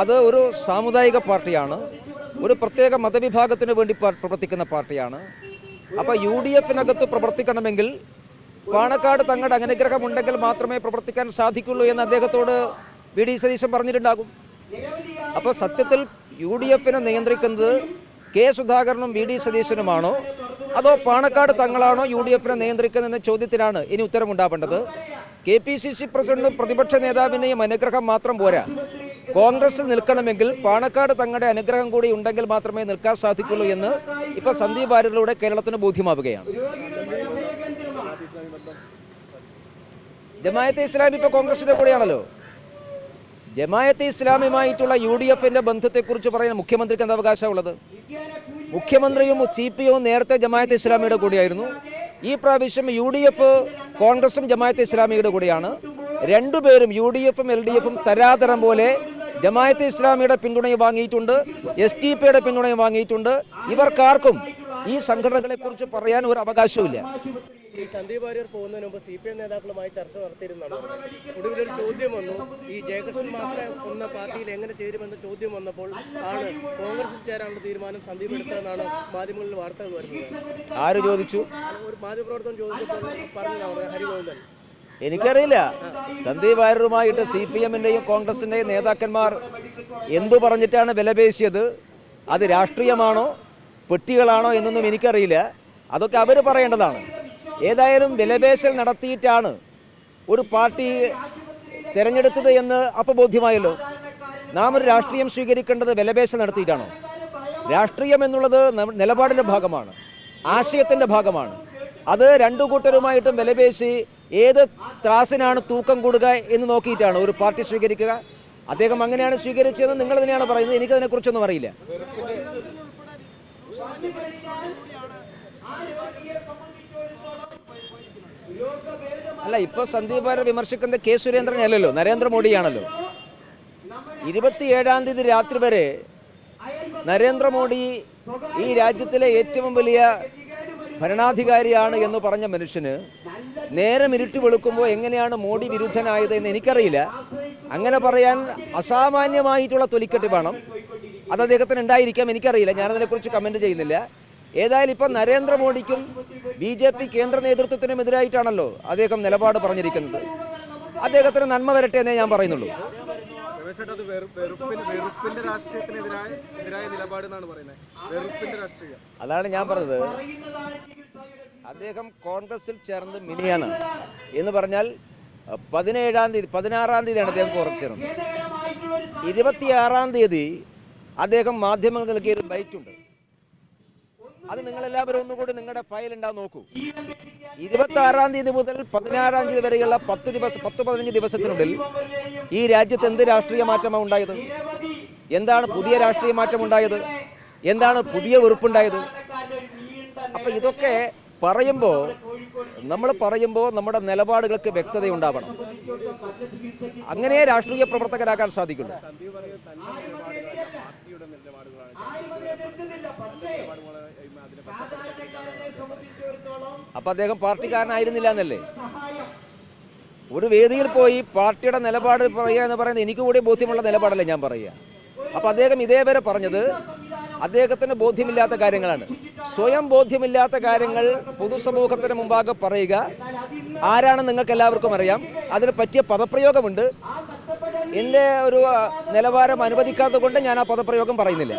അത് ഒരു സാമുദായിക പാർട്ടിയാണ്. ഒരു പ്രത്യേക മതവിഭാഗത്തിന് വേണ്ടി പ്രവർത്തിക്കുന്ന പാർട്ടിയാണ്. അപ്പോൾ യു ഡി എഫിനകത്ത് പ്രവർത്തിക്കണമെങ്കിൽ പാണക്കാട് തങ്ങളുടെ അനുഗ്രഹമുണ്ടെങ്കിൽ മാത്രമേ പ്രവർത്തിക്കാൻ സാധിക്കുള്ളൂ എന്ന് അദ്ദേഹത്തോട് വി ഡി സതീശൻ പറഞ്ഞിട്ടുണ്ടാകും. അപ്പോൾ സത്യത്തിൽ യു ഡി എഫിനെ നിയന്ത്രിക്കുന്നത് കെ സുധാകരനും വി ഡി സതീശനുമാണോ? അതോ പാണക്കാട് തങ്ങളാണോ യു ഡി എഫിനെ നിയന്ത്രിക്കുന്നതെന്ന ചോദ്യത്തിനാണ് ഇനി ഉത്തരമുണ്ടാവേണ്ടത്. കെ പി സി സി പ്രസിഡന്റും പ്രതിപക്ഷ നേതാവിനെയും അനുഗ്രഹം മാത്രം പോരാ. കോൺഗ്രസിൽ നിൽക്കണമെങ്കിൽ പാണക്കാട് തങ്ങളുടെ അനുഗ്രഹം കൂടി ഉണ്ടെങ്കിൽ മാത്രമേ നിൽക്കാൻ സാധിക്കുള്ളൂ എന്ന് ഇപ്പോൾ സന്ദീപ് ഭാര്യയിലൂടെ കേരളത്തിന് ബോധ്യമാവുകയാണ്. ജമായത്തെ ഇസ്ലാമി ഇപ്പോൾ കോൺഗ്രസിന്റെ കൂടെയാണല്ലോ. ജമായത്തെ ഇസ്ലാമിയുമായിട്ടുള്ള യു ഡി എഫിന്റെ ബന്ധത്തെക്കുറിച്ച് പറയാൻ മുഖ്യമന്ത്രിക്ക് എന്താ അവകാശമുള്ളത്? മുഖ്യമന്ത്രിയും സി പി എമ്മും നേരത്തെ ജമായത്തെ ഇസ്ലാമിയുടെ കൂടെയായിരുന്നു. ഈ പ്രാവശ്യം യു ഡി എഫ് കോൺഗ്രസും ജമായത്തെ ഇസ്ലാമിയുടെ കൂടെയാണ്. രണ്ടുപേരും യു ഡി എഫും എൽ ഡി എഫും തരാതരം പോലെ ജമായത്തെ ഇസ്ലാമിയുടെ പിന്തുണയും വാങ്ങിയിട്ടുണ്ട് എസ് ടി പിയുടെ പിന്തുണയും വാങ്ങിയിട്ടുണ്ട്. ഇവർക്കാർക്കും ഈ സംഘടനകളെ കുറിച്ച് പറയാൻ ഒരു അവകാശവുമില്ല. ഈ സന്ദീപ് വാര്യർ പോകുന്നതിന് മുമ്പ് സി പി എം നേതാക്കളുമായി ചർച്ച നടത്തിയിരുന്നതാണ്. ഒടുവിൽ ഒരു ചോദ്യം വന്നു. ഈ ജയകൃഷ്ണൻ മാസ്റ്റർ എന്ന പാർട്ടിയിൽ എങ്ങനെ ചേരുമെന്ന ചോദ്യം വന്നപ്പോൾ ആണ് കോൺഗ്രസിൽ ചേരാനുള്ള തീരുമാനം സന്ദീപ് എടുത്തതെന്നാണ് മാധ്യമങ്ങളിൽ വാർത്തകൾ വരുന്നത്. ആര് ചോദിച്ചു? ഒരു മാധ്യമപ്രവർത്തനം ചോദിച്ചപ്പോൾ പറഞ്ഞു ഹരിഗോവിന്ദൻ. എനിക്കറിയില്ല. സന്ദീപ് വാര്യരുമായിട്ട് സി പി എമ്മിന്റെയും കോൺഗ്രസിന്റെയും നേതാക്കന്മാർ എന്തു പറഞ്ഞിട്ടാണ് വിലപേശിയത്? അത് രാഷ്ട്രീയമാണോ? പെട്ടികളാണോ എന്നൊന്നും എനിക്കറിയില്ല. അതൊക്കെ അവർ പറയേണ്ടതാണ്. ഏതായാലും വിലപേശൽ നടത്തിയിട്ടാണ് ഒരു പാർട്ടി തിരഞ്ഞെടുത്തത് എന്ന് അപ്പോൾ ബോധ്യമായല്ലോ. നാം ഒരു രാഷ്ട്രീയം സ്വീകരിക്കേണ്ടത് വിലപേശൽ നടത്തിയിട്ടാണോ? രാഷ്ട്രീയം എന്നുള്ളത് നിലപാടിന്റെ ഭാഗമാണ്. ആശയത്തിന്റെ ഭാഗമാണ്. അത് രണ്ടു കൂട്ടരുമായിട്ടും വിലപേശി ഏത് ത്രാസിനാണ് തൂക്കം കൂടുക എന്ന് നോക്കിയിട്ടാണ് ഒരു പാർട്ടി സ്വീകരിക്കുക? അദ്ദേഹം അങ്ങനെയാണ് സ്വീകരിച്ചതെന്ന് നിങ്ങൾ തന്നെയാണ് പറയുന്നത്. എനിക്കതിനെക്കുറിച്ചൊന്നും അറിയില്ല. അല്ല ഇപ്പോൾ സന്ദീപ് വാര്യർ വിമർശിക്കുന്നത് കെ സുരേന്ദ്രൻ അല്ലല്ലോ നരേന്ദ്രമോദിയാണല്ലോ. ഇരുപത്തിയേഴാം തീയതി രാത്രി വരെ നരേന്ദ്രമോദി ഈ രാജ്യത്തിലെ ഏറ്റവും വലിയ ഭരണാധികാരിയാണ് എന്ന് പറഞ്ഞ മനുഷ്യന് നേരെ ഇരുട്ടി വെളുക്കുമ്പോൾ എങ്ങനെയാണ് മോഡി വിരുദ്ധനായത് എന്ന് എനിക്കറിയില്ല. അങ്ങനെ പറയാൻ അസാമാന്യമായിട്ടുള്ള തൊലിക്കെട്ട് വേണം. അത് അദ്ദേഹത്തിന് ഉണ്ടായിരിക്കാം എനിക്കറിയില്ല. ഞാനതിനെക്കുറിച്ച് കമന്റ് ചെയ്യുന്നില്ല. ഏതായാലും ഇപ്പം നരേന്ദ്രമോദിക്കും ബി ജെ പി കേന്ദ്ര നേതൃത്വത്തിനും എതിരായിട്ടാണല്ലോ അദ്ദേഹം നിലപാട് പറഞ്ഞിരിക്കുന്നത്. അദ്ദേഹത്തിന് നന്മ വരട്ടെ എന്നേ ഞാൻ പറയുന്നുള്ളൂ. രമേശേട്ടാ അത് വെറു- വെറുപ്പിന് വെറുപ്പിന്റെ രാഷ്ട്രീയത്തിനെതിരായ എതിരായ നിലപാടെന്നാണ് പറയുന്നത്. വെറുപ്പിന്റെ രാഷ്ട്രീയം. അതാണ് ഞാൻ പറഞ്ഞത്. അദ്ദേഹം കോൺഗ്രസിൽ ചേർന്ന് മിനിയാണ്. എന്ന് പറഞ്ഞാൽ പതിനേഴാം തീയതി പതിനാറാം തീയതിയാണ് അദ്ദേഹം കുറച്ചിരുന്നത് ഇരുപത്തിയാറാം തീയതി അദ്ദേഹം മാധ്യമങ്ങൾക്ക് നൽകിയ ഒരു ബൈറ്റ് ഉണ്ട് നിങ്ങൾ എല്ലാവരും ഒന്നുകൂടി നിങ്ങളുടെ ഫയൽ ഉണ്ടാവും നോക്കൂ. ഇരുപത്തി ആറാം തീയതി മുതൽ പതിനാറാം തീയതി വരെയുള്ള പത്ത് ദിവസം പത്ത് പതിനഞ്ച് ദിവസത്തിനുള്ളിൽ ഈ രാജ്യത്ത് എന്ത് രാഷ്ട്രീയ മാറ്റമാണ് ഉണ്ടായത്? എന്താണ് പുതിയ രാഷ്ട്രീയ മാറ്റം ഉണ്ടായത്? എന്താണ് പുതിയ വെറുപ്പുണ്ടായത്? അപ്പൊ ഇതൊക്കെ പറയുമ്പോൾ നമ്മൾ പറയുമ്പോൾ നമ്മുടെ നിലപാടുകൾക്ക് വ്യക്തത ഉണ്ടാവണം അങ്ങനെ രാഷ്ട്രീയ പ്രവർത്തകരാക്കാൻ സാധിക്കുള്ളൂ നിലപാടുകളാണ് അപ്പൊ അദ്ദേഹം പാർട്ടിക്കാരനായിരുന്നില്ല എന്നല്ലേ ഒരു വേദിയിൽ പോയി പാർട്ടിയുടെ നിലപാട് പറയുക എന്ന് പറയുന്നത് എനിക്ക് കൂടി ബോധ്യമുള്ള നിലപാടല്ലേ ഞാൻ പറയുക. അപ്പൊ അദ്ദേഹം ഇതേവരെ പറഞ്ഞത് അദ്ദേഹത്തിന് ബോധ്യമില്ലാത്ത കാര്യങ്ങളാണ്. സ്വയം ബോധ്യമില്ലാത്ത കാര്യങ്ങൾ പൊതുസമൂഹത്തിന് മുമ്പാകെ പറയുക. ആരാണ് നിങ്ങൾക്ക് എല്ലാവർക്കും അറിയാം. അതിന് പറ്റിയ പദപ്രയോഗമുണ്ട്. എന്റെ ഒരു നിലവാരം അനുവദിക്കാത്തത് കൊണ്ട് ഞാൻ ആ പദപ്രയോഗം പറയുന്നില്ല.